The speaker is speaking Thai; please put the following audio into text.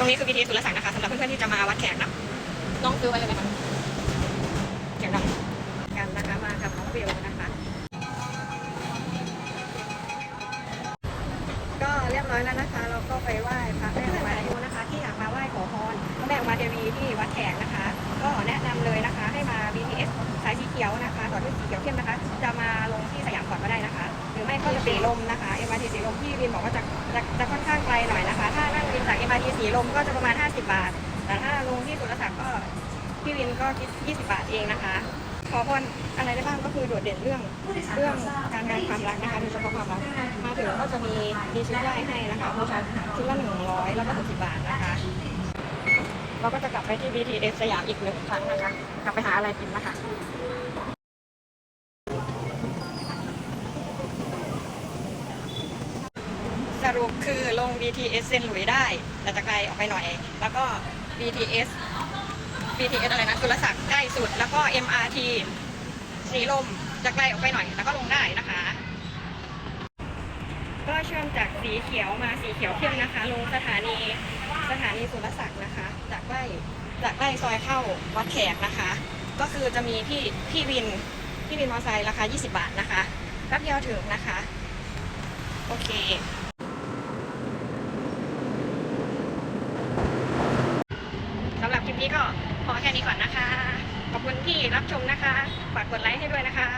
ตรงนี้คือ BTS สุรศักดิ์นะคะสำหรับเพื่อนๆที่จะมาวัดแขกนะน้องซื้อไว้เลยไหมคะเสียงดังกันนะคะมากับน้องเบลนะคะ ก็เรียบร้อยแล้วนะคะ เราก็ไปไหว้พระแม่อุมาอายุนะคะ ที่อยากมาไหว้ขอพรพระแม่อุมาเทวีที่วัดแขกนะคะ ก็แนะนำเลยนะคะ ให้มา BTS สายสีเขียวนะคะต่อด้วยสีเขียวเข้มนะคะ จะมาลงที่สยามก่อนก็ได้นะคะ หรือไม่ก็จะสีลมนะคะ MRT สีลมที่วินบอกว่าจะจะจะ ลมก็จะประมาณ 50 บาท แต่ถ้าลงที่สุรศักดิ์ก็พี่วินก็คิด20 บาทเองนะคะ ขอพรอะไรได้บ้างก็คือโดดเด่นเรื่องเรื่องการงานความรักนะคะโดยเฉพาะความรักมาถึงก็จะมีมีชุดไหว้ให้นะคะบูชาชุดละหนึ่งร้อยแล้วก็60บาทนะคะเราก็จะกลับไปที่ BTS สยามอีกหนึ่งครั้งนะคะ กลับไปหาอะไรกินนะคะ รุปคือลง BTS เซนหลุยได้ แต่จะไกลออกไปหน่อย แล้วก็ BTS BTS อะไรนะสุรศักดิ์ใกล้สุด แล้วก็ MRT สีลมจะไกลออกไปหน่อย แล้วก็ลงได้นะคะ ก็เชื่อมจากสีเขียวมาสีเขียวเข้มนะคะ ลงสถานีสถานีสุรศักดิ์นะคะจากใกล้จากใกล้ซอยเข้าวัดแขกนะคะ ก็คือจะมีพี่พี่วินพี่วินมอเตอร์ไซค์ราคา 20 บาทนะคะแป๊บเดียวถึงนะคะ โอเค สำหรับคลิปนี้ก็พ อแค่นี้ก่อนนะคะ ขอบคุณที่รับชมนะคะ ฝากกดไลค์ให้ด้วยนะคะ